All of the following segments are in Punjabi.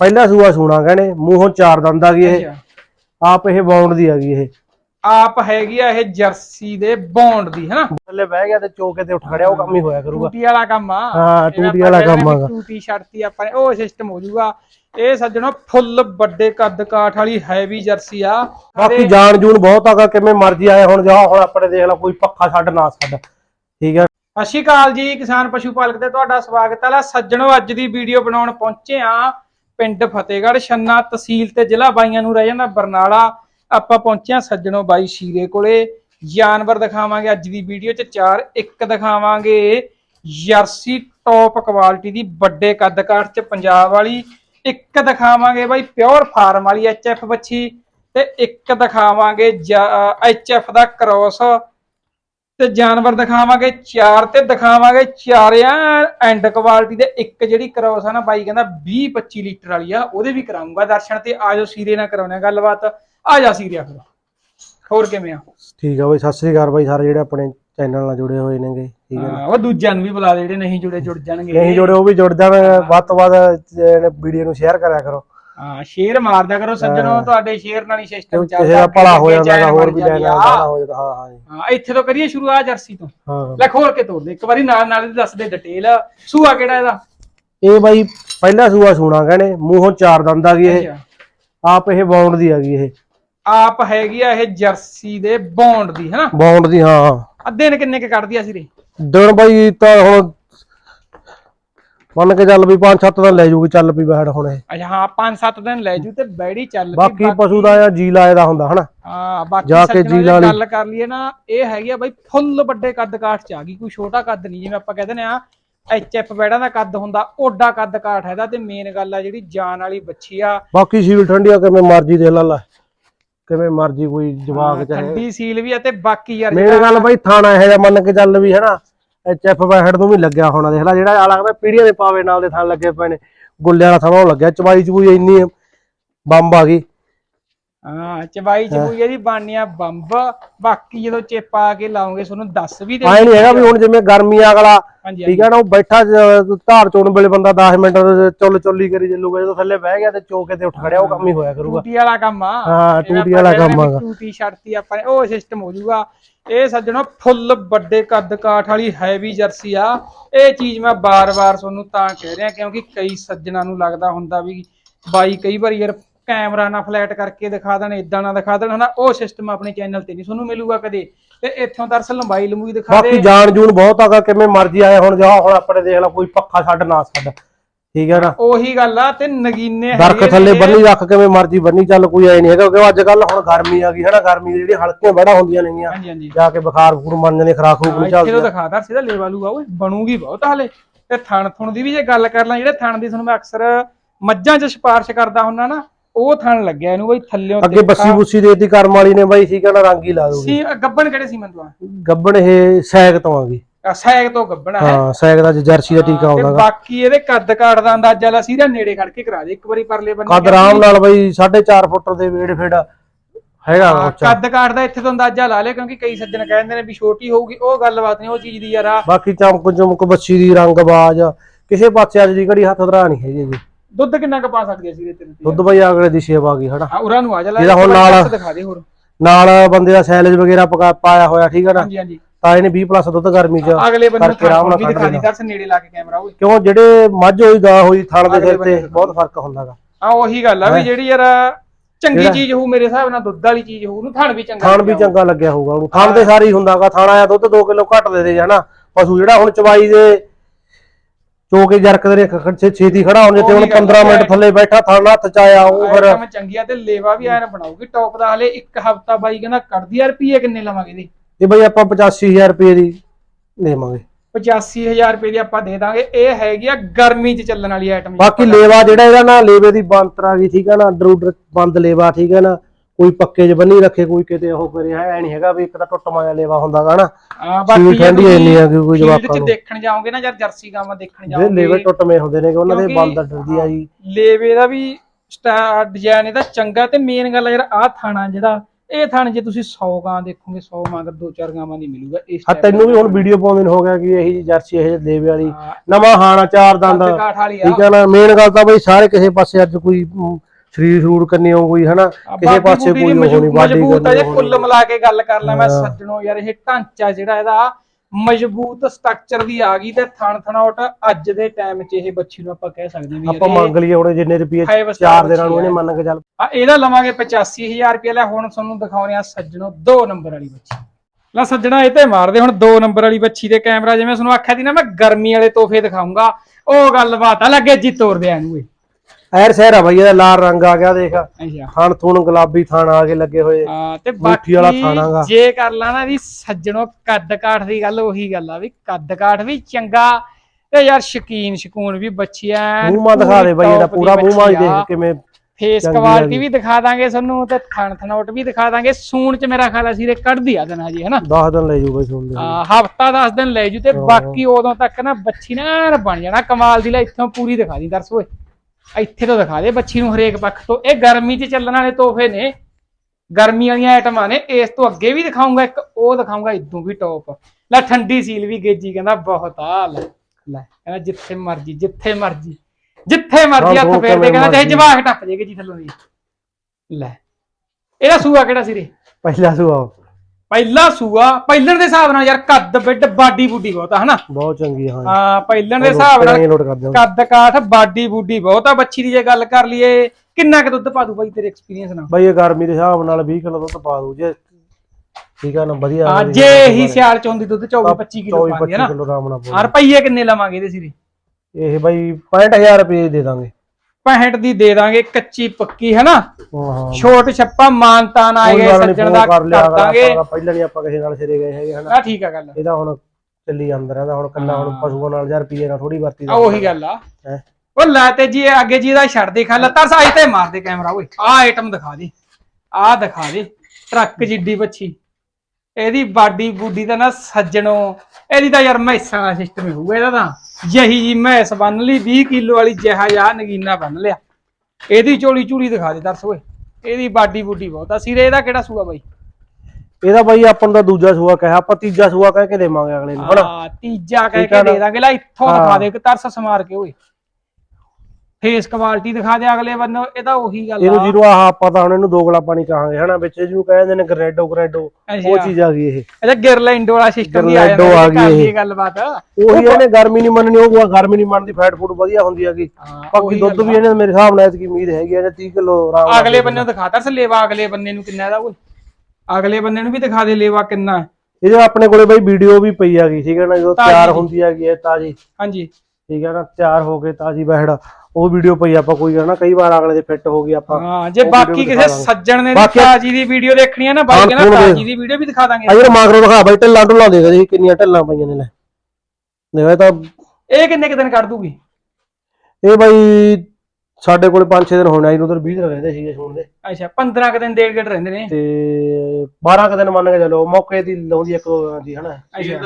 ਪਹਿਲਾ ਸੂਆ ਸੂਣਾ ਕਹਿੰਦੇ ਮੂੰਹੋਂ ਚਾਰ ਦੰਦ ਆ ਗਈ ਇਹ। ਆਪ ਇਹ ਬਾਉਂਡ ਦੀ ਆ ਗਈ ਇਹ। ਆਪ ਹੈਗੀ ਆ ਇਹ ਜਰਸੀ ਦੇ ਬੌਂਡ ਦੀ ਹੈਨਾ? ਥੱਲੇ ਬਹਿ ਗਿਆ ਤੇ ਚੋਕੇ ਤੇ ਉੱਠ ਖੜਿਆ ਉਹ ਕੰਮ ਹੀ ਹੋਇਆ ਕਰੂਗਾ। ਟੂਟੀ ਵਾਲਾ ਕੰਮ ਆ। ਹਾਂ, ਟੂਟੀ ਵਾਲਾ ਕੰਮ ਆ। ਟੂਟੀ ਛੱਡਤੀ ਆਪਾਂ ਉਹ ਸਿਸਟਮ ਹੋ ਜਾਊਗਾ। ਇਹ ਸੱਜਣੋ ਫੁੱਲ ਵੱਡੇ ਕੱਦ ਕਾਠ ਵਾਲੀ ਹੈਵੀ ਜਰਸੀ ਆ। ਬਾਕੀ ਜਾਨ ਜੂਨ ਬਹੁਤ ਆਗਾ ਕਿਵੇਂ ਮਰਜ਼ੀ ਆਏ ਹੁਣ ਜਾ ਹੁਣ ਆਪਣੇ ਦੇਖ ਲਾ ਕੋਈ ਪੱਖਾ ਛੱਡ ਨਾ ਛੱਡ। ਠੀਕ ਹੈ ਸਤਿ ਸ਼੍ਰੀ ਅਕਾਲ ਜੀ ਕਿਸਾਨ ਪਸ਼ੂ ਪਾਲਕ ਤੇ ਤੁਹਾਡਾ ਸਵਾਗਤ ਹੈ। ਲਾ ਸੱਜਣੋ ਅੱਜ ਦੀ ਵੀਡੀਓ ਬਣਾਉਣ ਪਹੁੰਚੇ ਆ ਪਿੰਡ ਫਤਿਹਗੜ੍ਹ, ਛੰਨਾ ਤਹਿਸੀਲ ਤੇ ਜ਼ਿਲ੍ਹਾ ਬਾਈਆਂ ਨੂੰ ਰਹਿ ਜਾਂਦਾ ਬਰਨਾਲਾ। ਆਪਾਂ ਪਹੁੰਚੇ ਸੱਜਣੋ ਬਾਈ ਸ਼ੀਰੇ ਕੋਲੇ। ਜਾਨਵਰ ਦਿਖਾਵਾਂਗੇ, ਅੱਜ ਦੀ ਵੀਡੀਓ ਚ ਚਾਰ, ਇੱਕ ਦਿਖਾਵਾਂਗੇ। ਜਰਸੀ ਟੌਪ ਕੁਆਲਿਟੀ ਦੀ ਵੱਡੇ ਕੱਦ ਕਾਠ ਚ ਪੰਜਾਬ ਵਾਲੀ। ਇੱਕ ਦਿਖਾਵਾਂਗੇ ਬਾਈ ਪਿਓਰ ਫਾਰਮ ਵਾਲੀ ਐਚਐਫ ਬੱਚੀ ਤੇ ਇੱਕ ਦਿਖਾਵਾਂਗੇ ਐਚਐਫ ਦਾ ਕ੍ਰੋਸ ਤੇ ਜਾਨਵਰ ਦਿਖਾਵਾਂਗੇ ਚਾਰ ਤੇ ਦਿਖਾਵਾਂਗੇ ਚਾਰਿਆਂ ਐਂਡ ਕੁਆਲਿਟੀ ਦੇ ਇੱਕ ਜਿਹੜੀ ਕ੍ਰੋਸ ਆ ਨਾ ਬਾਈ ਕਹਿੰਦਾ 20 25 ਲੀਟਰ ਵਾਲੀ ਆ ਉਹਦੇ ਵੀ ਕਰਾਉਂਗਾ ਦਰਸ਼ਨ ਤੇ ਆਜੋ ਸੀਰੇ ਨਾਲ ਕਰਾਉਣੇ ਗੱਲਬਾਤ ਆ ਜਾ ਸੀਰਿਆ ਫਿਰ ਹੋਰ ਕਿਵੇਂ ਆ? ਠੀਕ ਆ ਬਈ ਸਤਿ ਸ੍ਰੀ ਅਕਾਲ ਬਾਈ ਸਾਰੇ ਜਿਹੜੇ ਆਪਣੇ ਚੈਨਲ ਨਾਲ ਜੁੜੇ ਹੋਏ ਨੇਗੇ ਠੀਕ ਹੈ ਹਾਂ, ਉਹ ਦੂਜਿਆਂ ਨੂੰ ਵੀ ਬੁਲਾ ਦੇ ਜਿਹੜੇ ਨਹੀਂ ਜੁੜੇ ਜੁੜ ਜਾਣਗੇ। ਨਹੀਂ ਜੁੜੇ ਉਹ ਵੀ ਜੁੜ ਜਾਣ ਵੱਧ ਤੋਂ ਵੱਧ ਵੀਡੀਓ ਨੂੰ ਸ਼ੇਅਰ ਕਰਿਆ ਕਰੋ। ਹਾਂ ਸ਼ੇਅਰ ਮਾਰਦਾ ਕਰੋ ਸੱਜਣੋ ਤੁਹਾਡੇ ਸ਼ੇਅਰ ਨਾਲ ਹੀ ਸਿਸਟਮ ਕਿਉਂ ਚੱਲਦਾ ਕਿਸੇ ਦਾ ਭਲਾ ਹੋ ਜਾਂਦਾ ਗਾ, ਹੋਰ ਵੀ ਜਾਂਦੀ ਆ। ਜਾਣਾ ਹੋ ਜਾਂਦਾ ਹਾਂ ਹਾਂ ਜੀ। ਹਾਂ ਇੱਥੇ ਤੋਂ ਕਰੀਏ ਸ਼ੁਰੂ ਆ ਜਰਸੀ ਤੋਂ। ਹਾਂ ਲੈ ਖੋਲ ਕੇ ਤੋੜ ਦੇ ਇੱਕ ਵਾਰੀ ਨਾਲ ਨਾਲ ਹੀ ਦੱਸ ਦੇ ਡਿਟੇਲ ਸੂਆ ਕਿਹੜਾ ਇਹਦਾ? ਇਹ ਬਾਈ ਪਹਿਲਾ ਸੂਆ ਸੂਣਾ ਕਹਿੰਦੇ ਮੂੰਹੋਂ ਚਾਰ ਦੰਦ ਆ ਗਈ ਇਹ। ਅੱਛਾ। ਆਪ ਇਹ ਬਾਉਂਡ ਦੀ ਆ ਗਈ ਇਹ। ਆਪ ਹੈਗੀ ਆ ਇਹ ਜਰਸੀ ਦੇ ਬੌਂਡ ਦੀ ਹੈਨਾ? ਬਾਉਂਡ ਦੀ ਹਾਂ ਅੱਧੇ ਨੇ ਕਿੰਨੇ ਕ ਕੱਢਦੀ ਆ ਸਿਰੇ? ਦਿਨ ਬਾਈ ਤਾਂ ਹੁਣ ਮੰਨ ਕੇ ਚੱਲ ਵੀ ਪੰਜ ਸੱਤ ਦਿਨ ਲੈ ਜੂਗੀ ਚੱਲ ਵੀ ਬੈਠ ਹੁਣ ਇਹ ਅੱਛਾ ਹਾਂ 5-7 ਦਿਨ ਲੈ ਜੂ ਤੇ ਬੈੜੀ ਚੱਲ ਪਈ। ਬਾਕੀ ਪਸ਼ੂ ਦਾ ਆ ਜੀ ਲਾਏ ਦਾ ਹੁੰਦਾ ਹਨਾ ਹਾਂ ਬਾਕੀ ਜਾ ਕੇ ਸੱਜਣੋ ਜੀ ਜੇ ਲਾ ਲਈ। ਗੱਲ ਕਰ ਲਈਏ ਨਾ ਇਹ ਹੈਗੀ ਆ ਬਾਈ ਫੁੱਲ ਵੱਡੇ ਕੱਦ ਕਾਠ ਚ ਆ ਗਈ ਕੋਈ ਛੋਟਾ ਕੱਦ ਨਹੀਂ ਜਿਵੇਂ ਆਪਾਂ ਕਹਿੰਦੇ ਨੇ ਆ ਐਚਐਫ ਬੈੜਾਂ ਦਾ ਕੱਦ ਹੁੰਦਾ ਓਡਾ ਕੱਦ ਕਾਠ ਹੈਦਾ ਤੇ ਮੇਨ ਗੱਲ ਆ ਜਿਹੜੀ ਜਾਨ ਵਾਲੀ ਬੱਚੀ ਆ ਬਾਕੀ ਸੀਲ ਠੰਡੀ ਆ ਕਿਵੇਂ ਮਰਜ਼ੀ ਦੇ ਲਾ ਲੈ ਕਿਵੇਂ ਮਰਜ਼ੀ ਕੋਈ ਜਵਾਕ ਚਾਹੇ ਠੰਡੀ ਸੀਲ ਵੀ ਆ ਤੇ ਬਾਕੀ ਯਾਰ ਮੇਨ ਗੱਲ ਬਾਈ ਥਾਣਾ ਇਹ ਜਿਹਾ ਮੰਨ ਕੇ ਚੱਲ ਵੀ ਹਨਾ ਐਚਐਫ ਬੈਹੜ ਨੂੰ ਵੀ ਲੱਗਿਆ ਹੋਣਾ ਦੇਖ ਲੈ ਜਿਹੜਾ ਆ ਲੱਗਦਾ ਪੀੜੀਆਂ ਦੇ ਪਾਵੇ ਨਾਲ ਦੇ ਥਣ ਲੱਗੇ ਪਏ ਨੇ ਗੁੱਲੇ ਵਾਲਾ ਥਣਾ ਉਹ ਲੱਗਿਆ ਚਵਾਈ ਚਬੂਈ ਇੰਨੀ ਬੰਬ ਆ ਗਈ। ਹਾਂ ਚਬਾਈ ਚਬੂਈ ਇਹਦੀ ਬਾਣੀਆਂ ਬੰਬ ਬਾਕੀ ਜਦੋਂ ਚੇਪਾ ਆ ਕੇ ਲਾਉਂਗੇ ਤੁਹਾਨੂੰ ਦੱਸ ਵੀ ਦੇ ਆਏ ਨਹੀਂ ਹੈਗਾ ਵੀ ਹੁਣ ਜਿਵੇਂ ਗਰਮੀ ਅਗਲਾ ਠੀਕ ਹੈ ਨਾ ਉਹ ਬੈਠਾ ਧਾਰ ਚੋਣ ਵੇਲੇ ਬੰਦਾ 10 ਮਿੰਟ ਚੁੱਲ ਚੁੱਲੀ ਕਰੀ ਚੱਲੂਗਾ ਜਦੋਂ ਥੱਲੇ ਬਹਿ ਗਿਆ ਤੇ ਚੋਕੇ ਤੇ ਉੱਠ ਖੜਿਆ ਉਹ ਕੰਮ ਹੀ ਹੋਇਆ ਕਰੂਗਾ। ਟੂਟੀ ਵਾਲਾ ਕੰਮ ਆ। ਹਾਂ, ਟੂਟੀ ਵਾਲਾ ਕੰਮ ਆਗਾ। ਟੂਟੀ ਛੱਡਤੀ ਆਪਾਂ ਉਹ ਸਿਸਟਮ ਹੋ ਜਾਊਗਾ। ਇਹ ਸੱਜਣੋ ਫੁੱਲ ਵੱਡੇ ਕੱਦ ਕਾਠ ਵਾਲੀ ਹੈਵੀ ਜਰਸੀ ਆ। ਇਹ ਚੀਜ਼ ਮੈਂ ਬਾਰ-ਬਾਰ ਤੁਹਾਨੂੰ ਤਾਂ ਕਹਿ ਰਿਹਾ ਕਿਉਂਕਿ ਕਈ ਸੱਜਣਾ ਨੂੰ ਲੱਗਦਾ ਹੁੰਦਾ ਵੀ ਬਾਈ ਕਈ ਵਾਰੀ ਯਾਰ ਕੈਮਰਾ ਨਾਲ ਫਲੈਟ ਕਰਕੇ ਦਿਖਾ ਦੇਣ ਇਦਾਂ ਨਾ ਦਿਖਾ ਦੇਣ ਹਨਾ? ਉਹ ਸਿਸਟਮ ਆਪਣੇ ਚੈਨਲ ਤੇ ਨਹੀਂ ਤੁਹਾਨੂੰ ਮਿਲੂਗਾ ਕਦੇ। ਤੇ ਇੱਥੋਂ ਦਰਸਲ ਲੰਬਾਈ ਲੰਬੂਈ ਦਿਖਾ ਬਾਕੀ ਦੇ ਜਾਨ ਜੂਨ ਬਹੁਤ ਆਗਾ ਕਿਵੇਂ ਮਰਜ਼ੀ ਆਏ ਹੁਣ ਜਾ ਹੁਣ ਆਪਣੇ ਦੇਖ ਲੈ ਕੋਈ ਪੱਖਾ ਛੱਡ ਨਾ ਛੱਡ। ਠੀਕ ਹੈ ਨਾ? ਉਹੀ ਗੱਲ ਆ ਤੇ ਨਗੀਨੇ ਦਰਖ ਥੱਲੇ। ਬੰਨੀ ਰੱਖ ਕਿਵੇਂ ਮਰਜ਼ੀ ਬੰਨੀ ਚੱਲ ਕੋਈ ਐ ਨਹੀਂ ਹੈਗਾ ਕਿਉਂਕਿ ਅੱਜ ਕੱਲ ਹੁਣ ਗਰਮੀ ਆ ਗਈ ਹੈ ਨਾ ਗਰਮੀ ਦੀ ਜਿਹੜੀ ਹਲਕੀਆਂ ਬੜਾ ਹੁੰਦੀਆਂ ਨੇਗੀਆਂ। ਹਾਂਜੀ ਹਾਂਜੀ। ਜਾ ਕੇ ਬੁਖਾਰ ਬਖੂਰ ਮੰਨ ਜਾਂਦੇ ਖਰਾਕ ਖੂਕ ਨਹੀਂ ਇੱਥੇ ਚੱਲਦੀ ਦਿਖਾਦਾ ਸਿੱਧਾ ਲੇਵਾ ਲੂਗਾ ਓਏ ਬਣੂਗੀ ਬਹੁਤ ਹਲੇ। ਤੇ ਥਣ ਥੁਣ ਦੀ ਵੀ ਜੇ ਗੱਲ ਕਰ ਲਾਂ ਜਿਹੜੇ ਥਣ ਦੀ ਤੁਹਾਨੂੰ ਮੈਂ ਅਕਸਰ ਮੱਝਾਂ 'ਚ ਸਿਫਾਰਿਸ਼ ਕਰਦਾ ਹੁੰਨਾ ਨਾ ਉਹ ਥਣ ਲੱਗਿਆ ਇਹਨੂੰ ਬਈ ਥੱਲਿਓਂ ਅੱਗੇ ਬੱਸੀ ਬੁੱਸੀ ਦੇਤੀ ਕਰਮ ਵਾਲੀ ਨੇ ਬਾਈ ਠੀਕ ਹੈ ਨਾ ਰੰਗ ਹੀ ਲਾ ਦੂਗੀ ਸੀ ਗੱਬਣ ਕਿਹੜੇ ਸੀ ਮੰਦਵਾ ਗੱਬਣ ਇਹ ਸੈਗ ਤੋਂ ਆ ਗਈ। ਸੈਗ ਤੋਂ ਗੱਬਣਾ ਹੈ। ਹਾਂ ਸੈਗ ਦਾ ਜਰਸੀ ਦਾ ਟੀਕਾ ਤੇ। ਬਾਕੀ ਇਹਦੇ ਕੱਦ ਕਾਠ ਦਾ ਅੰਦਾਜ਼ਾ ਲਾ ਸੀਰਾ ਨੇੜੇ ਖੜ ਕੇ ਕਰਾ ਦੇ ਇੱਕ ਵਾਰੀ ਪਰਲੇ ਬੰਨੇ ਕੱਦ ਆਰਾਮ ਨਾਲ ਬਾਈ 4.5 ਫੁੱਟ ਦੇ ਵੇੜ ਫੇੜ ਹੈਗਾ ਹਾਂ, ਉੱਚਾ। ਕੱਦ ਕਾਠ ਦਾ ਇੱਥੇ ਤੋਂ ਅੰਦਾਜ਼ਾ ਲਾ ਲਿਆ ਕਿਉਂਕਿ ਕਈ ਸੱਜਣ ਕਹਿੰਦੇ ਨੇ ਵੀ ਛੋਟੀ ਹੋਊਗੀ ਉਹ ਗੱਲਬਾਤ ਨਹੀਂ ਉਹ ਚੀਜ਼ ਦੀ ਯਾਰ ਆ। ਬਾਕੀ ਚਮਕ ਚਮਕ ਬੱਸੀ ਦੀ ਰੰਗ ਬਾਜ ਕਿਸੇ ਪਾਸੇ ਅੱਜ ਦੀ ਘੜੀ ਹੱਥ ਧਰਾ ਨਹੀਂ ਹੈਗੀ ਜੀ। ਦੁੱਧ ਕਿੰਨਾ ਕੁ ਪਾ ਸਕਦੀ ਸੀ ਇਹਦੇ ਤੇ ਦੁੱਧ ਬਾਈ ਅਗਲੇ ਦੀ ਸੇਵਾ ਆ ਗਈ ਹਨਾ। ਹਾਂ ਉਰਾਂ ਨੂੰ ਆ ਜਾ ਲੈ ਜਿਹਦਾ ਹੁਣ ਨਾਲ- ਦੱਸ ਦਿਖਾ ਦੇ ਹੋਰ। ਨਾਲ ਬੰਦੇ ਦਾ ਸੈਲਜ ਵਗੈਰਾ ਪਕਾ ਪਾਇਆ ਹੋਇਆ ਠੀਕ ਹੈ ਨਾ? ਹਾਂਜੀ ਹਾਂਜੀ। ਤਾਂ ਇਹਨੇ 20 ਪਲੱਸ ਦੁੱਧ ਗਰਮੀ ਚ ਅਗਲੇ ਬੰਦੇ ਨੂੰ ਕਰਕੇ ਆਰਾਮ ਨਾਲ ਵੀ ਕੱਢ ਦਿਖਾ ਦੀ। ਦਰਸ ਨੇੜੇ ਲਾ ਕੇ ਕੈਮਰਾ ਓਏ। ਕਿਉਂ ਜਿਹੜੇ ਮੱਝ ਹੋਈ ਗਾਂ ਹੋਈ ਥਣ ਦੇ ਸਿਰ ਤੇ ਬਹੁਤ ਫ਼ਰਕ ਹੁੰਦਾਗਾ। ਆ ਉਹੀ ਗੱਲ ਆ ਵੀ ਜਿਹੜੀ ਯਾਰ ਚੰਗੀ ਚੀਜ਼ ਹੋਊ ਮੇਰੇ ਹਿਸਾਬ ਨਾਲ ਦੁੱਧ ਵਾਲੀ ਚੀਜ਼ ਹੋਊ ਉਹਨੂੰ ਥਣ ਵੀ ਚੰਗਾ ਥਣ ਵੀ ਲੱਗਿਆ ਚੰਗਾ ਲੱਗਿਆ ਹੋਊਗਾ ਉਹਨੂੰ। ਥਣ ਦੇ ਸਾਰੀ ਹੁੰਦਾਗਾ ਥਣ ਆਇਆ ਦੁੱਧ 2 ਕਿਲੋ ਘੱਟ ਦੇ ਦੇ ਹਨਾ। ਪਸ਼ੂ ਜਿਹੜਾ ਹੁਣ ਚਵਾਈ ਦੇ ਚੋਕੇ ਜਰਕ ਦੇ ਛੇ ਛੇਤੀ ਖੜਾ ਹੁਣ ਜਿੱਥੇ ਹੁਣ ਉਹੀ ਗੱਲ 15 ਮਿੰਟ। ਥੱਲੇ ਬੈਠਾ ਥਣ ਹੱਥ ਚ ਆਇਆ ਉਹ ਫਿਰ। ਆਈਟਮ ਚੰਗੀ ਆ ਤੇ ਲੇਵਾ ਵੀ ਐਨ ਬਣਾਉਗੀ ਟੌਪ ਦਾ ਹਲੇ ਇੱਕ ਹਫਤਾ ਬਾਈ ਕਹਿੰਦਾ ਕੱਢਦੀ ਆ ਰੁਪਏ ਕਿੰਨੇ ਲਵਾਂਗੇ ਇਹਦੇ? ਇਹ ਬਈ ਆਪਾਂ 85000 ਰੁਪਏ ਦੀ ਦੇਵਾਂਗੇ। 85000 ਰੁਪਏ ਦੀ ਆਪਾਂ ਦੇ ਦਾਂਗੇ ਇਹ ਹੈਗੀ ਆ ਗਰਮੀ 'ਚ ਚੱਲਣ ਵਾਲੀ ਆਈਟਮ ਬਾਕੀ ਲੇਵਾ ਜਿਹੜਾ ਇਹਦਾ ਨਾ ਲੇਵੇ ਦੀ ਬੰਤਰ ਗਈ ਠੀਕ ਹੈ ਨਾ ਡਰੂਡਰ ਬੰਦ ਲੇਵਾ ਠੀਕ ਹੈ ਨਾ। ਕੋਈ ਪੱਕੇ 'ਚ ਬੰਨੀ ਰੱਖੇ ਕੋਈ ਕਿਤੇ ਉਹ ਕਰੇ ਹੈ ਐ ਨਹੀਂ ਹੈਗਾ ਵੀ ਇੱਕ ਤਾਂ ਟੁੱਟ ਮਾਇਆ ਲੇਵਾ ਹੁੰਦਾਗਾ ਨਾ। ਆ ਬਾਕੀ ਠੰਡੀ ਇੰਨੀ ਆ ਕਿ ਕੋਈ field ਜਵਾਕਾਂ 'ਚ ਨੂੰ। ਦੇਖਣ ਜਾਓਗੇ ਨਾ ਯਾਰ ਜਰਸੀ ਗਾਵਾਂ ਦੇਖਣ ਜਿਹੜੇ ਲੇਵੇ ਜਾਓਗੇ ਟੁੱਟਵੇਂ ਹੁੰਦੇ ਨੇ ਕਿ ਉਹਨਾਂ ਦੇ ਬੰਦ ਡਰਦੀ ਆ ਜੀ। ਲੇਵੇ ਦਾ ਵੀ ਡਿਜ਼ਾਈਨ ਇਹਦਾ ਚੰਗਾ ਤੇ ਮੇਨ ਗੱਲ ਆ ਯਾਰ ਆਹ ਥਾਣਾ ਜਿਹੜਾ ਇਹ ਥਣ ਜੇ ਤੁਸੀਂ 100 ਗਾਂ ਦੇਖੋਗੇ 100 ਮਗਰ ਦੋ ਚਾਰ ਗਾਵਾਂ ਦੀ ਮਿਲੂਗਾ ਇਸ ਆ type ਤੈਨੂੰ ਵੀ। ਹੁਣ ਵੀਡੀਓ ਪਾਉਂਦੇ ਨੂੰ ਹੋ ਗਿਆ ਕਿ ਇਹੀ ਜਰਸੀ ਇਹ ਦੇਵੇ ਵਾਲੀ। ਹਾਂ, ਨਵਾਂ ਹਾਣਾ ਚਾਰ ਦੰਦ। ਆ। ਠੀਕ ਹੈ ਨਾ ਮੇਨ ਗੱਲ ਤਾਂ ਬਈ ਸਾਰੇ ਕਿਸੇ ਪਾਸੇ ਅੱਜ ਕੋਈ ਮ, ਸਰੀਰ ਸੂਰ ਕੰਨਿਓ ਕੋਈ ਹਨਾ? ਕਿਸੇ ਪਾਸੇ ਕੋਈ ਉਹ ਨਹੀਂ ਬਾਡੀ ਮਜ਼ਬੂਤ ਹੈ ਕੁੱਲ ਮਿਲਾ ਕੇ ਗੱਲ ਕਰ ਲਾਂ ਮੈਂ ਸੱਜਣੋ ਯਾਰ ਇਹ ਢਾਂਚਾ ਜਿਹੜਾ ਇਹਦਾ ਮਜ਼ਬੂਤ ਸਟਰਕਚਰ ਦੀ ਆ ਗਈ ਤੇ ਥਣ ਥਣਾਉਟ ਅੱਜ ਦੇ ਟਾਈਮ 'ਚ ਇਹ ਬੱਚੀ ਨੂੰ ਆਪਾਂ ਕਹਿ ਸਕਦੇ ਹਾਂ ਵੀ ਆਪਾਂ ਮੰਗ ਲਈਏ ਹੁਣ ਜਿੰਨੇ ਰੁਪਏ ਚਾਰ ਦਿਨਾਂ ਨੂੰ ਬੱਚੀ ਇਹਨੇ ਹੈ। ਮੰਨ ਕੇ ਚੱਲ। ਆ ਇਹਦਾ ਲਵਾਂਗੇ 85000 ਰੁਪਏ ਲੈ ਹੁਣ ਤੁਹਾਨੂੰ ਦਿਖਾਉਣੇ ਆ ਸੱਜਣੋ 2 ਨੰਬਰ ਵਾਲੀ ਬੱਚੀ। ਲੈ ਸੱਜਣਾ ਇਹ ਤੇ ਮਾਰਦੇ ਹੁਣ 2 ਨੰਬਰ ਵਾਲੀ ਬੱਚੀ ਦੇ ਕੈਮਰਾ ਜਿਵੇਂ ਤੁਹਾਨੂੰ ਆਖਿਆ ਸੀ ਨਾ ਮੈਂ ਗਰਮੀ ਵਾਲੇ ਤੋਹਫੇ ਦਿਖਾਉਂਗਾ ਉਹ ਗੱਲਬਾਤ ਆ ਲੱਗੇ ਜੀ ਤੋਰਦੇ ਆ ਇਹਨੂੰ ਇਹ। ਐਰ ਸ਼ਹਿਰ ਆ ਬਈ ਇਹਦਾ ਲਾਲ ਰੰਗ ਆ ਗਿਆ ਦੇਖ। ਅੱਛਾ। ਥਣ ਥੁਣ ਗੁਲਾਬੀ ਥਣ ਆ ਕੇ ਲੱਗੇ ਹੋਏ। ਹਾਂ ਤੇ ਵਾਲਾ ਬਾਕੀ ਖਾਣਾ ਗਾ। ਜੇ ਕਰ ਲਾ ਨਾ ਵੀ ਸੱਜਣੋ ਕੱਦ ਕਾਠ ਦੀ ਗੱਲ ਉਹੀ ਗੱਲ ਆ ਵੀ ਕੱਦ ਕਾਠ ਵੀ ਚੰਗਾ ਤੇ ਯਾਰ ਸ਼ਕੀਨ ਸ਼ਕੂਨ ਵੀ ਬੱਚਿਆ ਮੂੰਹ ਦਿਖਾ ਦੇ ਬਈ ਇਹਦਾ ਪੂਰਾ ਮੂੰਹ ਮਾ ਹੀ ਦੇਖ ਕਿਵੇਂ ਫੇਸ ਕੁਆਲਿਟੀ। ਵੀ ਦਿਖਾ ਦਾਂਗੇ ਤੁਹਾਨੂੰ ਤੇ ਥਣ ਥਣੋਟ ਵੀ ਦਿਖਾ ਦਾਂਗੇ। ਸੂਣ ਚ ਮੇਰਾ ਖਿਆਲ ਅਸੀਂ ਰੇ ਕੱਢਦੀ ਆ ਦੇਣਾ ਜੀ ਹਨਾ? 10 ਦਿਨ ਲੈ ਜੂ ਬਈ ਸੁਣ ਲੈ ਹਫਤਾ 10 ਦਿਨ ਲੈ ਜੂ ਤੇ ਬਾਕੀ ਉਦੋਂ ਤੱਕ ਨਾ ਬੱਚੀ ਨਾ ਬਣ ਜਾਣਾ। ਕਮਾਲ ਦੀ ਲੈ ਇੱਥੋਂ ਪੂਰੀ ਦਿਖਾ ਦੀ। ਦਰਸ ਓਏ। ਇੱਥੇ ਤੋਂ ਦਿਖਾ ਦੇ ਬੱਚੀ ਨੂੰ ਹਰੇਕ ਪੱਖ ਤੋਂ। ਇਹ ਗਰਮੀ 'ਚ ਚੱਲਣ ਵਾਲੇ ਤੋਹਫੇ ਨੇ। ਗਰਮੀ ਵਾਲੀਆਂ ਆਈਟਮਾਂ ਨੇ। ਇਸ ਤੋਂ ਅੱਗੇ ਵੀ ਦਿਖਾਉਂਗਾ ਇੱਕ ਉਹ ਦਿਖਾਉਂਗਾ ਇਦੋਂ ਵੀ ਟੌਪ ਲੈ ਠੰਡੀ ਸੀਲ ਵੀ ਗੇਜੀ ਕਹਿੰਦਾ ਬਹੁਤ ਆ ਲੈ ਲੈ ਕਹਿੰਦਾ ਜਿੱਥੇ ਮਰਜ਼ੀ ਜਿੱਥੇ ਮਰਜ਼ੀ ਜਿੱਥੇ ਮਰਜ਼ੀ ਹੱਥ ਫੇਰ ਦੇ ਕਹਿੰਦਾ ਚਾਹੇ। ਜਵਾਕ ਟੱਪ ਜੇਗੇ ਜੀ ਥੱਲੋਂ ਦੀ। ਲੈ ਇਹਦਾ ਸੂਆ ਕਿਹੜਾ ਸੀ ਰੇ? ਪਹਿਲਾ ਸੁਆ ਪਹਿਲਾ ਸੂਆ ਪਹਿਲਣ ਦੇ ਹਿਸਾਬ ਨਾਲ ਯਾਰ ਕੱਦ ਬਿੱਡ ਬਾਡੀ ਬੂਡੀ ਬਹੁਤ ਆ ਹਨਾ? ਬਹੁਤ ਚੰਗੀ ਹਾਂ ਹਾਂ ਪਹਿਲਣ ਦੇ ਹਿਸਾਬ ਨਾਲ ਕੱਦ ਕਾਠ ਬਾਡੀ ਬੂਡੀ ਬਹੁਤ ਆ ਬੱਚੀ ਦੀ ਜੇ ਗੱਲ ਕਰ ਲਈਏ ਕਿੰਨਾ ਕੁ ਦੁੱਧ ਪਾ ਦੂ ਬਾਈ ਤੇਰੇ ਐਕਸਪੀਰੀਅੰਸ ਨਾਲ? ਬਈ ਇਹ ਗਰਮੀ ਦੇ ਹਿਸਾਬ ਨਾਲ 20 ਕਿਲੋ ਦੁੱਧ ਪਾ ਦੂ ਜੇ ਠੀਕ ਆ ਨਾ ਵਧੀਆ ਹਾਂ ਜੇ ਹੀ ਸਿਆਲ ਚ ਦੁੱਧ 24 25 ਕਿਲੋ 24 ਪਾਉਂਦੀ ਹੈ 25 ਨਾ। ਕਿਲੋ ਆਰਾਮ ਨਾਲ ਹਾਂ ਰੁਪਈਏ ਕਿੰਨੇ ਲਵਾਂਗੇ ਇਹਦੇ ਸਿਰੇ। ਇਹ ਬਈ 65000 ਰੁਪਏ ਦੇ ਦਾਂਗੇ। 65 ਦੀ ਦੇ ਦਾਂਗੇ ਕੱਚੀ ਪੱਕੀ ਹੈ ਨਾ ਛੋਟ ਛੱਪਾ ਮਾਨਤਾਨ ਆਏ ਕੋਈ ਗਏ ਗੱਲ ਨੀ, ਸੱਜਣ ਦਾ ਕਰ ਦਾਂਗੇ ਪਹਿਲਾਂ ਨਹੀਂ ਆਪਾਂ ਕਿਸੇ ਨਾਲ ਸਿਰੇ ਗਏ ਹੈਗੇ ਹਨਾ? ਆ ਠੀਕ ਆ ਗੱਲ। ਇਹਦਾ ਹੁਣ ਚੱਲੀ ਜਾਂਦਾ ਰਹਿੰਦਾ ਹੁਣ ਕੱਲਾ ਹੁਣ ਪਸ਼ੂਆਂ ਨਾਲ 1000 ਰੁਪਏ ਨਾਲ ਥੋੜੀ ਵਰਤੀ ਆ ਉਹੀ ਗੱਲ ਆ। ਉਹ ਲੈ ਤੇ ਜੀ ਅੱਗੇ ਜੀ ਇਹਦਾ ਛੱਡ ਦੇ ਖਾ ਲੱਤਾਂ ਸਾਈ ਤੇ ਮਾਰ ਦੇ ਕੈਮਰਾ ਓਏ। ਆ ਆਈਟਮ ਦਿਖਾ ਦੇ ਆ ਦਿਖਾ ਦੇ। ਟਰੱਕ ਜਿੱਡੀ ਬੱਚੀ ਇਹਦੀ ਬਾਡੀ ਬੂਡੀ ਦਾ ਨਾ ਸੱਜਣੋ ਇਹਦੀ ਤਾਂ ਯਾਰ ਮੈਸਾਂ ਦਾ ਸਿਸਟਮ ਹੋਊਗਾ ਇਹਦਾ ਤਾਂ। ਯਹੀ ਜੀ ਮੈਸ ਬੰਨ ਲਈ 20 ਕਿਲੋ ਵਾਲੀ ਜਿਹਾ ਜਾ ਨਗੀਨਾ ਬੰਨ ਲਿਆ। ਇਹਦੀ ਚੋਲੀ ਚੂਲੀ ਦਿਖਾ ਦੇ ਦਰਸ ਓਏ। ਇਹਦੀ ਬਾਡੀ ਬੂਡੀ ਬਹੁਤ ਆ। ਸਿਰੇ ਇਹਦਾ ਕਿਹੜਾ ਸੂਆ ਬਾਈ? ਇਹਦਾ ਬਾਈ ਆਪਾਂ ਨੂੰ ਤਾਂ ਦੂਜਾ ਸੂਆ ਕਹਿਆ ਆਪਾਂ ਤੀਜਾ ਸੂਆ ਕਹਿ ਕੇ ਦੇਵਾਂਗੇ ਅਗਲੇ ਨੂੰ ਹਾਂ ਤੀਜਾ ਕਹਿ ਕੇ? ਦੇ ਦਾਂਗੇ। ਲੈ ਇੱਥੋਂ। ਦਿਖਾ ਦੇ ਇੱਕ ਤਰਸ ਸਮਾਰ ਕੇ ਓਏ। ਫੇਸ ਕੁਆਲਿਟੀ ਦਿਖਾ ਦੇ ਅਗਲੇ ਬੰਨੋ ਇਹ ਤਾਂ ਉਹੀ ਗੱਲ ਇਹਨੂੰ ਆ। ਜਿਹਨੂੰ ਆਹ ਆਪਾਂ ਤਾਂ ਹੁਣ ਇਹਨੂੰ ਦੋਗਲਾ ਪਾਣੀ ਕਹਾਂਗੇ ਹਨਾ? ਵਿੱਚ ਜਿਹਨੂੰ ਕਹਿੰਦੇ ਨੇ ਗ੍ਰੈਡੋ ਗ੍ਰੈਡੋ ਉਹ ਅੱਛਾ। ਚੀਜ਼ ਆ ਗਈ ਇਹ। ਇਹਦਾ ਗਿਰਲੈਂਡ ਵਾਲਾ ਸਿਸਟਮ ਵੀ ਆ ਗਿਰਲੈਂਡੋ ਜਾਂਦਾ ਆ ਇਹਦੇ ਘਰ ਗਈ ਇਹ। ਗੱਲਬਾਤ। ਉਹੀ ਇਹਨੇ ਗਰਮੀ ਨਹੀਂ ਮੰਨਣੀ ਉਹ ਗਰਮੀ ਨਹੀਂ ਮੰਨਦੀ ਫੈਟ ਫੂਡ ਵਧੀਆ ਹੁੰਦੀ ਹੈਗੀ ਹਾਂ, ਬਾਕੀ ਉਹੀ ਦੁੱਧ ਵੀ ਇਹਨੇ ਮੇਰੇ ਹਿਸਾਬ ਨਾਲ ਇਤਕੀ ਉਮੀਦ ਹੈਗੀ ਇਹਨੇ 30 ਕਿਲੋ ਆਰਾਮ ਨਾਲ ਅਗਲੇ ਬੰਨੇ ਨੂੰ ਦਿਖਾਤਾ ਸ ਲੇਵਾ ਅਗਲੇ ਬੰਨੇ ਨੂੰ ਕਿੰਨਾ ਇਹਦਾ ਓਏ ਅਗਲੇ ਬੰਨੇ ਨੂੰ ਵੀ ਦਿਖਾ ਦੇ ਲੇਵਾ ਕਿੰਨਾ। ਹੈ। ਇਹਦੇ ਆਪਣੇ ਕੋਲੇ ਬਈ ਵੀਡੀਓ ਵੀ ਪਈ ਹੈਗੀ ਠੀਕ ਹੈ ਨਾ? ਜਦੋਂ ਤਾਜ਼ੀ ਤਿਆਰ। ਹੁੰਦੀ ਹੈਗੀ ਇਹ ਤਾਜੀ। ਹਾਂਜੀ। ਠੀਕ ਹੈ ਨਾ ਤਿਆਰ ਹੋ ਕੇ ਤਾਜੀ ਬਹਿੜ ਉਹ ਵੀਡੀਓ ਪਈ ਆਪਾਂ ਕੋਈ ਨਾ ਕਈ ਵਾਰ ਅਗਲੇ ਦੇ ਫਿੱਟ ਹੋ ਗਈ ਆਪਾਂ ਹਾਂ ਜੇ ਬਾਕੀ ਕਿਸੇ। ਸੱਜਣ ਨੇ ਤਾਜੀ ਦੀ ਵੀਡੀਓ ਦੇਖਣੀ ਹੈ ਨਾ ਬਾਈ ਕਹਿੰਦਾ ਤਾਜੀ ਦੀ ਵੀਡੀਓ ਵੀ ਦਿਖਾ ਦਾਂਗੇ। ਅਜੇ ਮਾਗਰੋ ਦਿਖਾ ਬਾਈ ਢੱਲਾਂ ਢੁੱਲਾਂ ਦੇ ਦੇ ਕਿੰਨੀਆਂ ਢੱਲਾਂ ਪਈਆਂ ਨੇ ਲੈ। ਦੇਖੋ ਇਹ ਤਾਂ ਇਹ ਕਿੰਨੇ ਕੁ ਦਿਨ ਕੱਢ ਦੂਗੀ? ਇਹ ਬਾਈ ਸਾਡੇ ਕੋਲੇ 5-6 ਦਿਨ ਹੋਣੇ ਆ ਉਧਰ 20 ਦਿਨ ਰਹਿੰਦੇ ਸੀਗੇ ਸੂਣ ਦੇ। ਅੱਛਾ 15 ਕੁ ਦਿਨ ਡੇਢ ਗੇੜ ਰਹਿੰਦੇ ਨੇ। ਤੇ 12 ਕੁ ਦਿਨ ਮੰਨ ਕੇ ਚੱਲੋ ਮੌਕੇ ਦੀ ਲਾਉਂਦੀ ਇੱਕ ਦੋ ਦਿਨਾਂ ਦੀ ਹਨਾ। ਅੱਛਾ।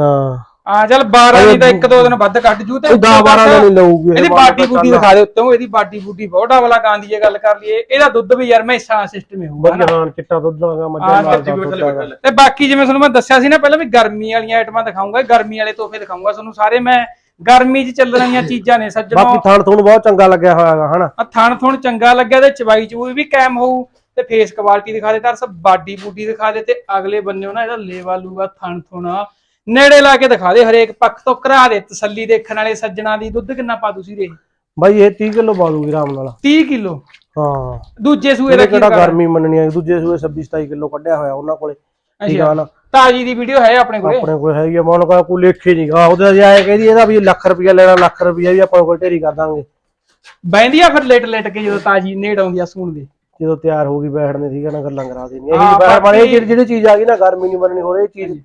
ਹਾਂ। ਹਾਂ ਚੱਲ 12 ਦੀ ਤਾਂ ਇੱਕ ਦੋ ਦਿਨ ਵੱਧ ਕੱਢ ਜੂ ਤੇ 10 12 ਦਿਨ ਹੀ ਲਊਗੀ ਇਹ ਇਹਦੀ ਬਾਡੀ ਬੂਡੀ ਦਿਖਾ ਦੇ ਉੱਤੋਂ ਇਹਦੀ ਬਾਡੀ ਬੂਡੀ ਬਹੁਤ ਡਬਲਾ ਕਾਂ ਦੀ ਜੇ ਗੱਲ ਕਰ ਲਈਏ। ਇਹਦਾ ਦੁੱਧ ਵੀ ਯਾਰ ਮੈਸਾਂ ਸਿਸਟਮ ਹੀ ਹੋਊਗਾ ਵਧੀਆ ਹਾਂ ਚਿੱਟਾ ਦੁੱਧ ਹਾਂ, ਮੱਝਾਂ ਦਾ। ਤੇ ਬਾਕੀ ਜਿਵੇਂ ਤੁਹਾਨੂੰ ਮੈਂ ਦੱਸਿਆ ਸੀ ਨਾ ਪਹਿਲਾਂ ਵੀ ਗਰਮੀ ਵਾਲੀਆਂ ਆਈਟਮਾਂ ਦਿਖਾਉਂਗਾ ਗਰਮੀ ਵਾਲੇ ਤੋਹਫੇ ਦਿਖਾਉਂਗਾ ਤੁਹਾਨੂੰ ਸਾਰੇ। ਮੈਂ ਗਰਮੀ 'ਚ ਚੱਲਣ ਵਾਲੀਆਂ ਚੀਜ਼ਾਂ ਨੇ ਬਾਕੀ ਸੱਜਣੋ ਥਣ ਤੁਹਾਨੂੰ ਬਹੁਤ ਚੰਗਾ ਲੱਗਿਆ ਹੋਇਆ ਹੈਗਾ ਹਨਾ? ਆ ਥਣ ਥੁਣ ਚੰਗਾ ਲੱਗਿਆ ਤੇ ਚਵਾਈ ਚੂਈ ਵੀ ਕਾਇਮ ਹੋਊ। ਤੇ ਫੇਸ ਕੁਆਲਿਟੀ ਦਿਖਾ ਦੇ ਤਾਂ ਸਭ ਬਾਡੀ ਬੂਡੀ ਦਿਖਾ ਦੇ ਤੇ ਅਗਲੇ ਬੰਨੇ ਨਾ ਇਹਦਾ ਲੇਵਾ ਲੂਗਾ ਥਣ ਥੁਣਾ। ਨੇੜੇ ਲਾ ਕੇ ਦਿਖਾ ਦੇ ਹਰੇਕ ਪੱਖ ਤੋਂ ਕਰਾ ਦੇ ਤਸੱਲੀ ਦੇਖਣ ਵਾਲੇ ਸੱਜਣਾ ਦੀ ਦੁੱਧ ਕਿੰਨਾ ਪਾ ਤੁਸੀਂ ਰੇ ਬਾਈ ਇਹ 30 ਕਿਲੋ ਪਾ ਦੂਗੀ ਆਰਾਮ ਨਾਲ। 30 ਕਿਲੋ? ਹਾਂ। ਦੂਜੇ ਸੂਏ ਦਾ ਕੀ ਕਿਹੜਾ ਗਰਮੀ ਮੰਨਣੀ ਹੈ ਦੂਜੇ ਸੂਏ 26 27 ਕਿਲੋ ਕੱਢਿਆ ਹੋਇਆ ਉਹਨਾਂ ਕੋਲੇ। ਠੀਕ ਆ ਨਾ? ਤਾਜੀ ਦੀ ਵੀਡੀਓ ਹੈ ਆਪਣੇ ਕੋਲੇ? ਆਪਣੇ ਕੋਲ ਹੈਗੀ ਆ ਮਨ ਕਾ ਕੋਈ ਲੇਖੇ ਨਹੀਂ ਗਾ। ਉਹਦੇ ਜੇ ਆਏ ਕਹਿੰਦੀ ਇਹਦਾ ਵੀ ਲੱਖ ਰੁਪਇਆ ਲੈਣਾ ਲੱਖ ਰੁਪਇਆ ਵੀ ਆਪਾਂ ਕੋਲ ਢੇਰੀ ਕਰ ਦਾਂਗੇ। ਬੈਂਦੀ ਆ ਫਿਰ ਲੇਟ ਲੇਟ ਕੇ ਜਦੋਂ ਤਾਜੀ ਨੇੜ ਆਉਂਦੀ ਆ ਸੂਣ ਦੇ। ਜਦੋਂ ਤਿਆਰ ਹੋ ਗਈ ਬੈਠਣੇ ਠੀਕ ਹੈ ਨਾ ਗੱਲਾਂ ਕਰਾ ਦੇਣੀਆਂ। ਇਹੀ ਬਾਕੀ- ਜਿਹੜੀ ਜਿਹੜੀ ਚੀਜ਼ ਆ ਗਈ ਨਾ ਗਰਮੀ ਨਹੀਂ ਮੰਨਣੀ ਹੋ ਰਹੀ ਚੀਜ਼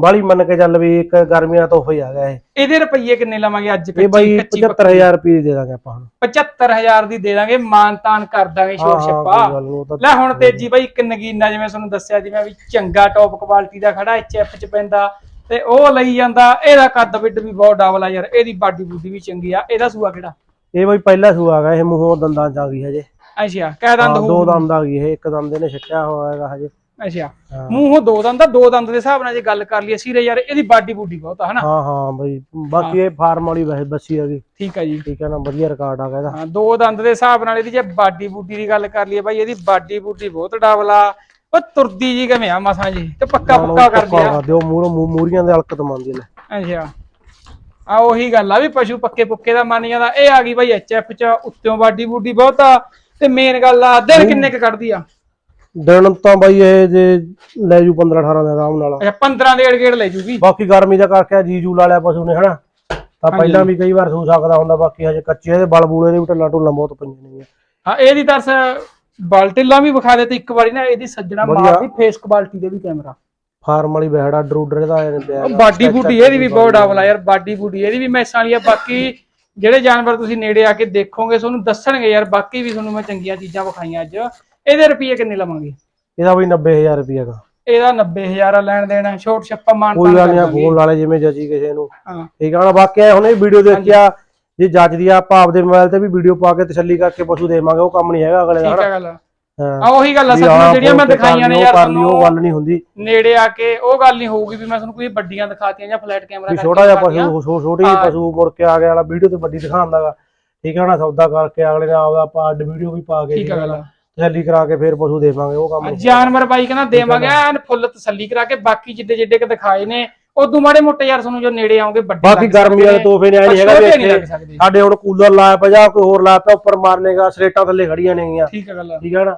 ਬਾਲੀ ਮੰਨ ਕੇ ਚੱਲ ਵੀ ਇੱਕ ਗਰਮੀਆਂ ਦਾ ਤੋਹਫਾ ਹੀ ਆ ਗਿਆ ਇਹ। ਇਹਦੇ ਰੁਪਈਏ ਕਿੰਨੇ ਲਵਾਂਗੇ ਅੱਜ ਇਹ ਬਾਈ ਕੱਚੀ 75000 ਰੁਪਏ ਦੀ ਦਾਂਗੇ ਆਪਾਂ ਹੁਣ। 75000 ਦੀ ਦੇ ਦਾਂਗੇ ਮਾਨਤਾਨ ਕਰ ਦਾਂਗੇ ਸ਼ੋਰ ਛੱਪਾ ਤਾਂ ਲੈ ਹੁਣ ਤੇਜੀ ਬਾਈ ਇੱਕ ਨਗੀਨਾ ਜਿਵੇਂ ਤੁਹਾਨੂੰ ਦੱਸਿਆ ਜਿਵੇਂ ਵੀ ਚੰਗਾ ਟੌਪ ਕੁਆਲਿਟੀ ਦਾ ਖੜਾ ਐਚਐਫ ਚ ਪੈਂਦਾ ਤੇ ਉਹ ਲਈ ਜਾਂਦਾ। ਇਹਦਾ ਕੱਦ ਵਿੱਡ ਵੀ ਬਹੁਤ ਡਬਲ ਆ ਯਾਰ ਇਹਦੀ ਬਾਡੀ ਬੂਡੀ ਵੀ ਚੰਗੀ ਆ। ਇਹਦਾ ਸੂਆ ਕਿਹੜਾ? ਇਹ ਬਾਈ ਪਹਿਲਾ ਸੂਆ ਆ ਗਿਆ ਇਹ ਮੂੰਹੋਂ ਦੰਦਾਂ ਚ ਆ ਗਈ ਹਜੇ। ਅੱਛਾ ਕਹਿ ਦੰਦ ਹਾਂ, ਦੋ ਦੰਦ ਆ ਗਈ ਇਹ ਇੱਕ ਦੰਦ ਇਹਨੇ ਛੱਕਿਆ ਹੋਇਆ ਹੈਗਾ ਹਜੇ। ਅੱਛਾ। ਹਾਂ। ਮੂੰਹੋਂ ਦੋ ਦੰਦ ਆ ਦੋ ਦੰਦ ਦੇ ਹਿਸਾਬ ਨਾਲ ਜੇ ਗੱਲ ਕਰ ਲਈਏ ਸੀਰੇ ਯਾਰ ਇਹਦੀ ਬਾਡੀ ਬੂਡੀ ਬਹੁਤ ਆ ਹਨਾ? ਹਾਂ ਹਾਂ ਬਈ ਬਾਕੀ ਇਹ ਫਾਰਮ ਵਾਲੀ ਵੈਸੇ ਬੱਸੀ ਹੈਗੀ ਠੀਕ ਆ ਜੀ। ਠੀਕ ਹੈ ਨਾ ਵਧੀਆ ਰਿਕਾਰਡ ਆ ਇਹਦਾ ਹਾਂ ਦੋ ਦੰਦ ਦੇ ਹਿਸਾਬ ਨਾਲ ਇਹਦੀ ਜੇ ਬਾਡੀ ਬੂਡੀ ਦੀ ਗੱਲ ਕਰ ਲਈਏ ਬਾਈ ਇਹਦੀ ਬਾਡੀ ਬੂਡੀ ਬਹੁਤ ਡਬਲਾ ਉਹ ਤੁਰਦੀ ਜੀ ਕਿਵੇਂ ਆ ਮਸਾਂ ਜੀ? ਤੇ ਪੱਕਾ ਪੱਕਾ ਕਰਦੀ ਆ ਦਿਓ ਮੂਰੋਂ ਮੂਰੀਆਂ ਦੇ ਹਲਕਤ ਮੰਨਦੀ ਨੇ। ਅੱਛਾ। ਆ ਉਹੀ ਗੱਲ ਆ ਵੀ ਪਸ਼ੂ ਪੱਕੇ ਪੁੱਕੇ ਦਾ ਮੰਨ ਜਾਂਦਾ। ਇਹ ਆ ਗਈ ਬਾਈ ਐਚਐਫ ਚ ਉੱਤੋਂ ਬਾਡੀ ਬੂਡੀ ਬਹੁਤ ਆ। ਤੇ ਮੇਨ ਗੱਲ ਆ ਦਿਨ ਕਿੰਨੇ ਕ ਕੱਢਦੀ ਆ? ਦਿਨ ਤਾਂ ਬਾਈ ਇਹ ਜੇ ਲੈ ਜੂ 15 18 ਦੇ ਆਰਾਮ ਨਾਲ। ਅੱਛਾ 15 ਦੇ ਏੜ ਗੇੜ ਲੈ ਜੂਗੀ? ਬਾਕੀ ਗਰਮੀ ਦਾ ਕਰਕੇ ਜੀਜੂ ਲਾ ਲਿਆ ਪਸ਼ੂ ਨੇ ਹਨਾ? ਤਾਂ ਪਹਿਲਾਂ ਵੀ ਕਈ ਵਾਰ ਸੂ ਸਕਦਾ ਹੁੰਦਾ ਬਾਕੀ ਹਜੇ ਕੱਚੇ ਦੇ ਬਲ ਬੂਲੇ ਦੇ ਵੀ ਢੱਲਾ ਢੁੱਲਾ ਬਹੁਤ ਪਈਆਂ ਨੇ। ਹਾਂ ਇਹਦੀ ਤਰਸ ਬਾਲਟਿਲਾ ਵੀ ਵਿਖਾ ਦੇ ਤੇ ਇੱਕ ਵਾਰੀ ਨਾ ਇਹਦੀ ਸੱਜਣਾ ਮਾਰਦੀ ਫੇਸ ਕੁਆਲਿਟੀ ਦੇ ਵੀ ਕੈਮਰਾ ਫਾਰਮ ਵਾਲੀ ਬਹਿੜਾ ਡਰੂਡਰ ਦਾ ਆਇਆ ਨੇ ਪਿਆ। ਉਹ ਬਾਡੀ ਬੂਡੀ ਇਹਦੀ ਵੀ ਬਹੁਤ ਡਬਲ ਆ ਯਾਰ ਬਾਡੀ ਬੂਡੀ ਇਹਦੀ ਵੀ ਮੈਸਾਂ ਵਾਲੀ ਆ। ਬਾਕੀ ਜਿਹੜੇ ਜਾਨਵਰ ਤੁਸੀਂ ਨੇੜੇ ਆ ਕੇ ਦੇਖੋਗੇ ਤੁਹਾਨੂੰ ਦੱਸਣਗੇ ਯਾਰ ਬਾਕੀ ਵੀ ਤੁਹਾਨੂੰ ਮੈਂ ਚੰਗੀਆਂ ਚੀਜ਼ਾਂ ਵਿਖਾਈਆਂ ਅੱਜ। ਇਹਦੇ ਰੁਪਏ ਕਿੰਨੇ ਲਵਾਂਗੇ? ਇਹਦਾ ਬਈ 90000 ਰੁਪਏ ਦਾ ਇਹਦਾ 90000 ਆ ਲੈਣ ਦੇਣਾ ਛੋਟ ਛੱਪਾ ਮਾਨ ਕੋਈ ਗੱਲ ਨਹੀਂ ਫੋਨ ਲਾ ਲੈ ਜਿਵੇਂ ਜਜੀ ਕਿਸੇ ਨੂੰ। ਹਾਂ। ਠੀਕ ਆ ਨਾ ਇਹ ਹੁਣ ਇਹ ਵੀਡੀਓ ਦੇਖਿਆ ਜੇ ਜੱਜਦੀ ਆ ਆਪਾਂ ਆਪਦੇ ਮੋਬਾਈਲ ਤੇ ਵੀ ਵੀਡੀਓ ਪਾ ਕੇ ਤਸੱਲੀ ਕਰਕੇ ਪਸ਼ੂ ਦੇਵਾਂਗੇ ਉਹ ਕੰਮ ਨਹੀਂ ਹੈਗਾ ਅਗਲੇ ਦਾ ਠੀਕ ਆ ਗੱਲ ਆ। ਉਹੀ ਗੱਲ ਆ ਸੱਚ ਜਿਹੜੀਆਂ ਮੈਂ ਦਿਖਾਈਆਂ ਨੇ ਯਾਰ ਉਹ ਗੱਲ ਨਹੀਂ ਹੁੰਦੀ। ਨੇੜੇ ਆ ਕੇ ਉਹ ਗੱਲ ਨਹੀਂ ਹੋਊਗੀ ਵੀ ਮੈਂ ਤੁਹਾਨੂੰ ਕੋਈ ਵੱਡੀਆਂ ਦਿਖਾਤੀਆਂ ਜਾਂ ਫਲੈਟ ਕੈਮਰਾ ਕਰਕੇ ਛੋਟਾ ਜਿਹਾ। ਪਸ਼ੂ ਛੋਟੀ ਜਿਹੀ ਪਸ਼ੂ ਮੁੜ ਕੇ ਆ ਗਿਆ ਵਾਲਾ ਵੀਡੀਓ ਤੇ ਵੱਡੀ ਦਿਖਾਉਂਦਾਗਾ ਠੀਕ ਹੈ ਨਾ ਸੌਦਾ ਕਰਕੇ ਅਗਲੇ ਆਪਦਾ ਆਪਾਂ ਅੱਡ ਵੀਡੀਓ ਵੀ ਪਾ ਕੇ ਠੀਕ ਆ ਗੱਲ ਆ। ਤਸੱਲੀ ਕਰਾ ਕੇ ਫਿਰ ਪਸ਼ੂ ਦੇਵਾਂਗੇ ਉਹ ਕੰਮ ਨਹੀਂ। ਜਾਨਵਰ ਬਾਈ ਕਹਿੰਦਾ ਦੇਵਾਂਗੇ ਐਨ ਫੁੱਲ ਤਸੱਲੀ ਕਰਾ ਕੇ ਬਾਕੀ ਜਿੱਡੇ ਜਿੱਡੇ ਕ ਦਿਖਾਏ ਨੇ ਉਦੋਂ ਮਾੜੇ ਮੋਟੇ ਯਾਰ ਤੁਹਾਨੂੰ ਜੋ ਨੇੜੇ ਆਉਂਗੇ ਵੱਡੇ ਬਾਕੀ ਲੱਗ ਗਰਮੀ ਵਾਲੇ ਸਕਦੇ ਤੋਹਫੇ ਨੇ ਐ ਨਹੀਂ ਹੈਗਾ ਵੀ ਛੋਟੇ ਨਹੀਂ ਲੱਗ ਇੱਥੇ ਸਕਦੇ। ਸਾਡੇ ਹੁਣ ਕੂਲਰ ਲਾਇਆ ਪਿਆ ਜਾਂ ਕੋਈ ਹੋਰ ਲਾਇਆ ਪਿਆ ਉੱਪਰ ਮਾਰਨੇਗਾ ਸਲੇਟਾਂ ਥੱਲੇ ਖੜੀਆਂ ਨੇਗੀਆਂ ਠੀਕ ਆ ਗੱਲ ਆ। ਠੀਕ ਹੈ ਨਾ?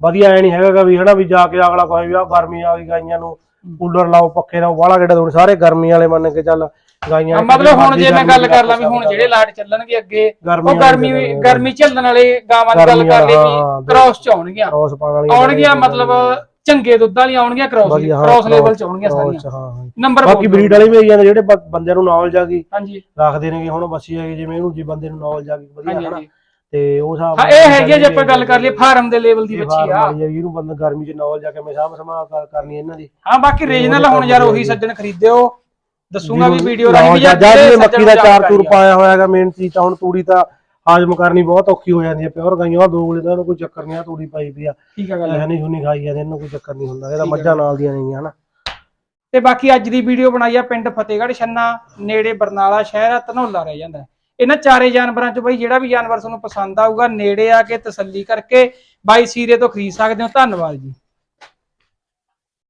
ਵਧੀਆ ਐ ਨਹੀਂ ਹੈਗਾ ਵੀ ਹਨਾ ਵੀ ਜਾ ਕੇ ਅਗਲਾ ਕਹੇ ਵੀ ਆ ਗਰਮੀ ਆ ਗਈ ਗਾਈਆਂ ਨੂੰ ਕੂਲਰ ਲਾਓ ਪੱਖੇ ਲਾਓ ਵਾਲਾ ਕਿਹੜਾ ਹੁਣ ਸਾਰੇ ਗਰਮੀ ਵਾਲੇ ਮੰਨ ਕੇ ਚੱਲ। ਗਾਈਆਂ ਮਤਲਬ ਹੁਣ ਜੇ ਮੈਂ ਗੱਲ ਕਰ ਲਾਂ ਵੀ ਹੁਣ ਜਿਹੜੇ ਲਾਟ ਚੱਲਣਗੇ ਅੱਗੇ ਉਹ ਗਰਮੀ ਗਰਮੀ ਝੱਲਣ ਵਾਲੇ ਗਾਵਾਂ ਦੀ ਗੱਲ ਕਰ ਲਈ ਹਾਂ, ਵੀ ਹਾਂ, ਕ੍ਰਾਸ ਚ ਆਉਣਗੀਆਂ। ਰੋਸ ਪਾਣ ਵਾਲੀਆਂ ਆਉਣਗੀਆਂ ਮਤਲਬ ਚੰਗੇ ਦੁੱਧ ਵਾਲੀਆਂ ਆਉਣਗੀਆਂ ਕ੍ਰਾਸ ਵਧੀਆ, ਹਾਂ, ਕ੍ਰਾਸ ਲੈਵਲ cross, ਚ ਆਉਣਗੀਆਂ cross, ਸਾਰੀਆਂ। ਹਾਂ, ਹਾਂ। ਨੰਬਰ ਬਾਕੀ ਬਰੀਡ ਵਾਲੇ ਵੀ ਆਈ ਜਾਂਦੇ ਜਿਹੜੇ ਬ- ਬੰਦੇ ਨੂੰ ਨੌਲੇਜ ਆ ਗਈ। ਹਾਂਜੀ। ਰੱਖਦੇ ਨੇਗੇ ਹੁਣ ਬੱਸੀ ਹੈਗੀ ਜਿਵੇਂ ਇਹਨੂੰ ਜੀ ਬੰਦੇ ਨੂੰ ਨੌਲੇਜ ਆ ਗਈ ਵਧੀਆ ਹਾਂਜੀ ਹਨਾ। ਹਾਂਜੀ। ਤੇ ਉਹ ਹਿਸਾਬ ਹਾਂ ਇਹ ਹੈਗੀ ਆ ਜੇ ਆਪਾਂ ਗੱਲ ਕਰ ਲਈਏ ਫਾਰਮ ਦੇ ਲੈਵਲ ਦੀ ਬੱਚੀ ਆ। ਇਹਨੂੰ ਬੰਦਾ ਗਰਮੀ ਚ ਨੌਲੇਜ ਆ ਕੇ ਮੈਂ ਸਾਹਮ ਸਮਾ ਕਰਨੀ ਇਹਨਾਂ ਦੀ। ਹਾਂ ਬਾਕੀ ਰੀਜਨਲ ਹੁਣ ਯਾਰ ਉਹੀ ਸੱਜਣ ਖਰੀਦਿਓ। ਦੱਸੂਗਾ ਵੀ ਵੀਡੀਓ ਰਾਹੀਂ ਵੀ ਜਾਂ ਜਿਹੜੇ ਮੱਕੀ ਦਾ ਚਾਰ ਚੂਰ। ਪਾਇਆ ਹੋਇਆ ਹੈਗਾ ਮੇਨ ਚੀਜ਼ ਤਾਂ ਹੁਣ ਤੂੜੀ ਤਾਂ ਹਾਜ਼ਮ ਕਰਨੀ ਬਹੁਤ ਔਖੀ ਹੋ ਜਾਂਦੀ ਹੈ ਪਿਓਰ ਗਾਈਆਂ ਉਹ ਦੋ ਗਲੇ ਦਾ ਇਹਨੂੰ ਕੋਈ ਚੱਕਰ ਨਹੀਂ ਆ ਤੂੜੀ ਪਾਈ ਪਈ ਆ। ਠੀਕ ਆ ਗੱਲ ਇਹ ਨਹੀਂ ਹੁਣੀ ਖਾਈ ਜਾਂਦੇ ਇਹਨੂੰ ਕੋਈ ਚੱਕਰ ਨਹੀਂ ਹੁੰਦਾ ਇਹਦਾ ਮੱਝਾਂ ਨਾਲ ਦੀਆਂ ਨੇਗੀਆਂ ਹਨਾ। ਤੇ ਬਾਕੀ ਅੱਜ ਦੀ ਵੀਡੀਓ ਬਣਾਈ ਆ ਪਿੰਡ ਫਤਿਹਗੜ੍ਹ ਛੰਨਾ ਨੇੜੇ ਬਰਨਾਲਾ ਸ਼ਹਿਰ ਆ ਧਨੌਲਾ ਰਹਿ ਜਾਂਦਾ ਹੈ। ਇਹਨਾਂ ਚਾਰੇ ਜਾਨਵਰਾਂ ਚੋਂ ਬਈ ਜਿਹੜਾ ਵੀ ਜਾਨਵਰ ਤੁਹਾਨੂੰ ਪਸੰਦ ਆਊਗਾ ਨੇੜੇ ਆ ਕੇ ਤਸੱਲੀ ਕਰਕੇ ਬਾਈ ਸੀਰੇ ਤੋਂ ਖਰੀਦ ਸਕਦੇ ਹੋ। ਧੰਨਵਾਦ ਜੀ।